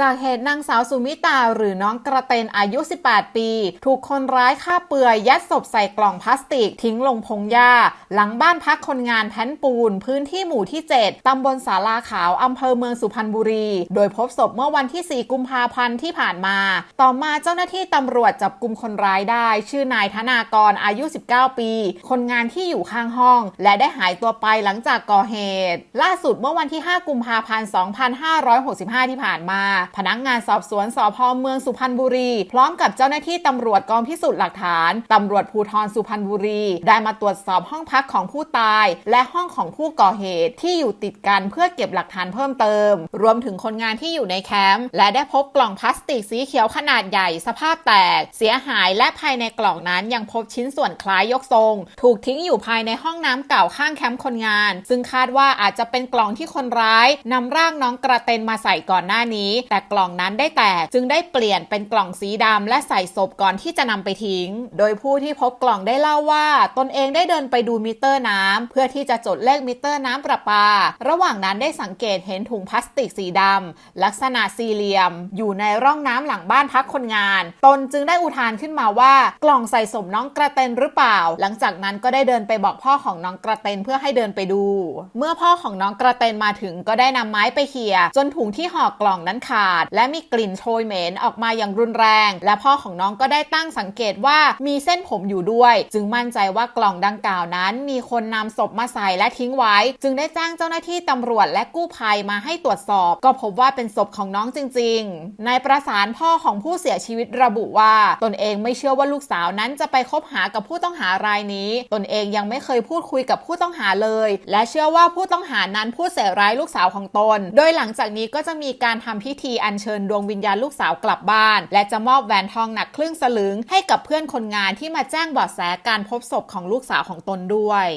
จากเหตุนางสาวสุมิตาหรือน้องกระเตนอายุ 18 ปี ถูกคนร้ายฆ่าเปลือยยัดศพใส่กล่องพลาสติก ทิ้งลงพงหญ้า หลังบ้านพักคนงานแผ่นปูน พื้นที่หมู่ที่ 7 ตำบลสาลาขาว อำเภอเมืองสุพรรณบุรี โดยพบศพเมื่อวันที่ 4 กุมภาพันธ์ที่ผ่านมา ต่อมาเจ้าหน้าที่ตำรวจจับกลุ่มคนร้ายได้ ชื่อนายธนากรอายุ 19 ปี คนงานที่อยู่ข้างห้อง และได้หายตัวไปหลังจากก่อเหตุ ล่าสุดเมื่อวันที่ 5 กุมภาพันธ์ 2565 ที่ผ่านมาพนักงานสอบสวนสพเมืองสุพรรณบุรี พร้อมกับเจ้าหน้าที่ตำรวจกองพิสูจน์หลักฐานตำรวจภูธรสุพรรณบุรี ได้มาตรวจสอบห้องพักของผู้ตาย และห้องของผู้ก่อเหตุที่อยู่ติดกันเพื่อเก็บหลักฐานเพิ่มเติม รวมถึงคนงานที่อยู่ในแคมป์และได้พบกล่องพลาสติกสีเขียวขนาดใหญ่สภาพแตก เสียหายและภายในกล่องนั้นยังพบชิ้นส่วนคล้ายยกทรง ถูกทิ้งอยู่ภายในห้องน้ำเก่าข้างแคมป์คนงาน ซึ่งคาดว่าอาจจะเป็นกล่องที่คนร้ายนำร่างน้องกระเตนมาใส่ก่อนหน้านี้ แแต่กล่องนั้นได้แตก จึงได้เปลี่ยนเป็นกล่องสีดำและใส่ศพก่อนที่จะนำไปทิ้ง โดยผู้ที่พบกล่องได้เล่าว่า ตนเองได้เดินไปดูมิเตอร์น้ำเพื่อที่จะจดเลขมิเตอร์น้ำประปา ระหว่างนั้นได้สังเกตเห็นถุงพลาสติกสีดำลักษณะสี่เหลี่ยม อยู่ในร่องน้ำหลังบ้านพักคนงาน ตนจึงได้อุทานขึ้นมาว่า กล่องใส่ศพน้องกระเตนหรือเปล่า หลังจากนั้นก็ได้เดินไปบอกพ่อของน้องกระเตนเพื่อให้เดินไปดู เมื่อพ่อของน้องกระเตนมาถึงก็ได้นำไม้ไปเขี่ยจนถุงที่ห่อกล่องนั้นขาดและมีกลิ่นโชยเหม็นออกมาอย่างรุนแรง และพ่อของน้องก็ได้ตั้งสังเกตว่ามีเส้นผมอยู่ด้วย จึงมั่นใจว่ากล่องดังกล่าวนั้น มีคนนำศพมาใส่และทิ้งไว้ จึงได้แจ้งเจ้าหน้าที่ตำรวจและกู้ภัยมาให้ตรวจสอบ ก็พบว่าเป็นศพของน้องจริงๆนายประสานพ่อของผู้เสียชีวิตระบุว่า ตนเองไม่เชื่อว่าลูกสาวนั้นจะไปคบหากับผู้ต้องหารายนี้ ตนเองยังไม่เคยพูดคุยกับผู้ต้องหาเลย และเชื่อว่าผู้ต้องหานั้นพูดเสียร้ายลูกสาวของตน โดยหลังจากนี้ก็จะมีการทำพิธีธีอัญเชิญดวงวิญญาณลูกสาวกลับบ้าน และจะมอบแหวนทองหนักครึ่งสลึงให้กับเพื่อนคนงานที่มาแจ้งเบาะแสการพบศพของลูกสาวของตนด้วย